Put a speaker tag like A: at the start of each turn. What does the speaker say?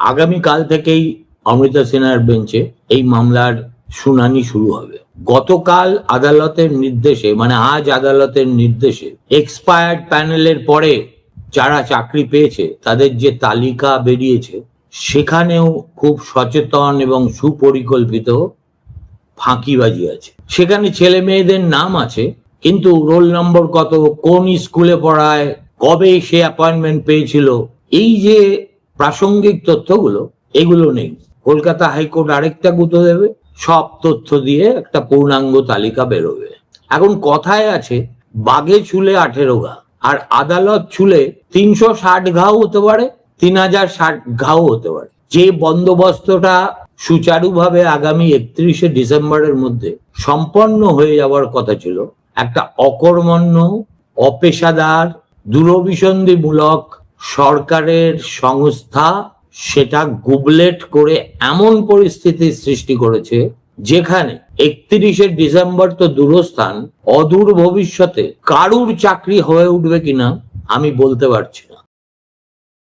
A: আগামীকাল থেকেই অমৃতা সিনহার বেঞ্চে এই মামলার শুনানি শুরু হবে। গতকাল আদালতের নির্দেশে মানে আজ আদালতের নির্দেশে এক্সপায়ার্ড প্যানেলের পরে যারা চাকরি পেয়েছে, তাদের যে তালিকা বেরিয়েছে, সেখানেও খুব সচেতন এবং সুপরিকল্পিত ফাঁকিবাজি আছে। সেখানে ছেলে মেয়েদের নাম আছে, কিন্তু রোল নম্বর কত, কোন স্কুলে পড়ায়, কবে সে অ্যাপয়েন্টমেন্ট পেয়েছিল, এই যে প্রাসঙ্গিক তথ্যগুলো, এগুলো নেই। কলকাতা হাইকোর্ট আরেকটা গুঁতো দেবে, সব তথ্য দিয়ে একটা পূর্ণাঙ্গ তালিকা বেরোবে। এখন কথায় আছে বাগে চুলে আঠেরো ঘা আর আদালত ছুলে তিনশো ষাট ঘাও হতে পারে, তিন হাজার ষাট ঘাও হতে পারে। যে বন্দোবস্তটা সুচারুভাবে আগামী একত্রিশে ডিসেম্বরের মধ্যে সম্পন্ন হয়ে যাওয়ার কথা ছিল, একটা অকর্মণ্য, অপেশাদার, দূরভিসন্ধিমূলক সরকারের সংস্থা সেটা গুবলেট করে এমন পরিস্থিতির সৃষ্টি করেছে যেখানে একত্রিশে ডিসেম্বর তো দূরস্থান, অদূর ভবিষ্যতে কারুর চাকরি হয়ে উঠবে কিনা আমি বলতে পারছি